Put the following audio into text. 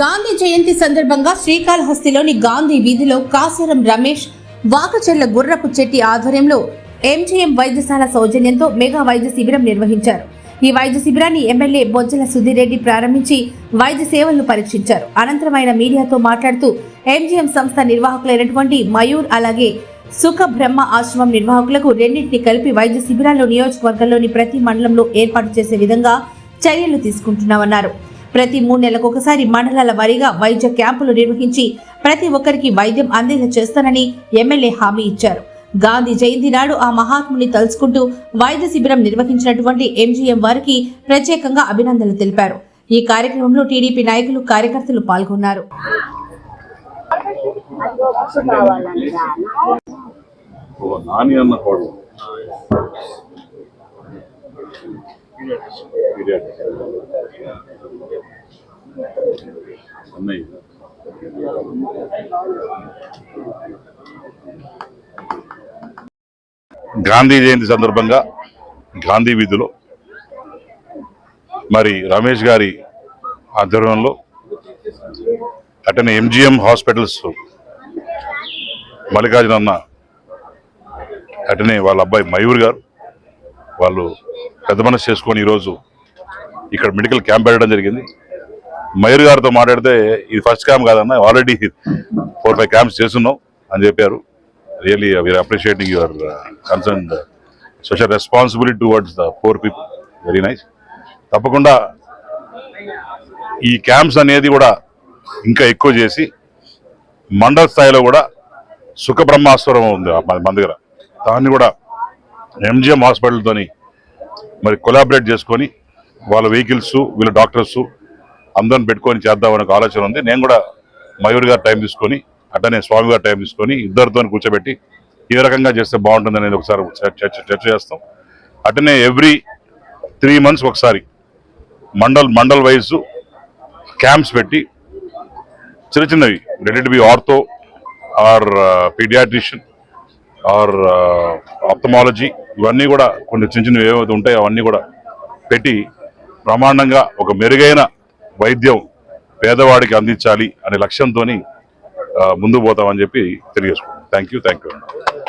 గాంధీ జయంతి సందర్భంగా శ్రీకాళహస్తిలోని గాంధీ వీధిలో కాసురం రమేష్ వాకచెర్ల గుర్రపు చెట్టి ఆధ్వర్యంలో ఎంజీఎం వైద్యశాల సౌజన్యంతో మెగా వైద్య శిబిరం నిర్వహించారు. ఈ వైద్య శిబిరాన్ని ఎమ్మెల్యే బొజ్జల సుధీరెడ్డి ప్రారంభించి వైద్య సేవలను పరీక్షించారు. అనంతరం ఆయన మీడియాతో మాట్లాడుతూ ఎంజీఎం సంస్థ నిర్వాహకులైనటువంటి మయూర్ అలాగే సుఖ బ్రహ్మ ఆశ్రమం నిర్వాహకులకు రెండింటిని కలిపి వైద్య శిబిరాల్లో నియోజకవర్గంలోని ప్రతి మండలంలో ఏర్పాటు చేసే విధంగా చర్యలు తీసుకుంటున్నామన్నారు. ప్రతి మూడు నెలలకు ఒకసారి మండలాల వారీగా వైద్య క్యాంపులు నిర్వహించి ప్రతి ఒక్కరికి వైద్యం అందేలా చేస్తానని ఎమ్మెల్యే హామీ ఇచ్చారు. గాంధీ జయంతి నాడు ఆ మహాత్ముని తలుచుకుంటూ వైద్య శిబిరం నిర్వహించినటువంటి ఎంజీఎం వారికి ప్రత్యేకంగా అభినందనలు తెలిపారు. ఈ కార్యక్రమంలో టీడీపీ నాయకులు కార్యకర్తలు పాల్గొన్నారు. ఓ నాని అన్న కోడలు గాంధీ జయంతి సందర్భంగా గాంధీ వీధిలో మరి రమేష్ గారి ఆధ్వర్యంలో అటనే ఎంజిఎం హాస్పిటల్స్ మల్లికార్జున అన్న అటనే వాళ్ళ అబ్బాయి మయూర్ గారు వాళ్ళు పెద్ద మనసు చేసుకొని ఈరోజు ఇక్కడ మెడికల్ క్యాంప్ పెట్టడం జరిగింది. మయూర్ గారితో మాట్లాడితే ఇది ఫస్ట్ క్యాంప్ కాదన్న ఆల్రెడీ ఫోర్ ఫైవ్ క్యాంప్స్ చేస్తున్నాం అని చెప్పారు. Really we are appreciating your concern social responsibility towards the four people very nice తప్పకుండా ఈ క్యాంప్స్ అనేది కూడా ఇంకా ఎక్కువ చేసి మండల స్థాయిలో కూడా సుఖ బ్రహ్మాస్వరం ఉంది మన దగ్గర. దాన్ని కూడా ఎంజిఎం హాస్పిటల్తోని మరి కొలాబరేట్ చేసుకొని వాళ్ళ వెహికల్స్ వీళ్ళ డాక్టర్స్ అందరిని పెట్టుకొని చేద్దామని ఒక ఆలోచన ఉంది. నేను కూడా మయూర్ గారు టైం తీసుకొని అట్టనే స్వామి గారు టైం తీసుకొని ఇద్దరితో కూర్చోబెట్టి ఏ రకంగా చేస్తే బాగుంటుంది అనేది ఒకసారి చర్చ చర్చ చేస్తాం. అటనే ఎవ్రీ త్రీ మంత్స్ ఒకసారి మండల్ మండల్ వైజ్ క్యాంప్స్ పెట్టి చిన్న చిన్నవి ready B ortho or paediatrician or ophthalmology ఇవన్నీ కూడా కొన్ని చిన్న చిన్నవి ఏవైతే ఉంటాయో అవన్నీ కూడా పెట్టి ప్రమాణంగా ఒక మెరుగైన వైద్యం పేదవాడికి అందించాలి అనే లక్ష్యంతో ముందుకు పోతామని చెప్పి తెలియజేసుకుంటాం థ్యాంక్ యూ థ్యాంక్ యూ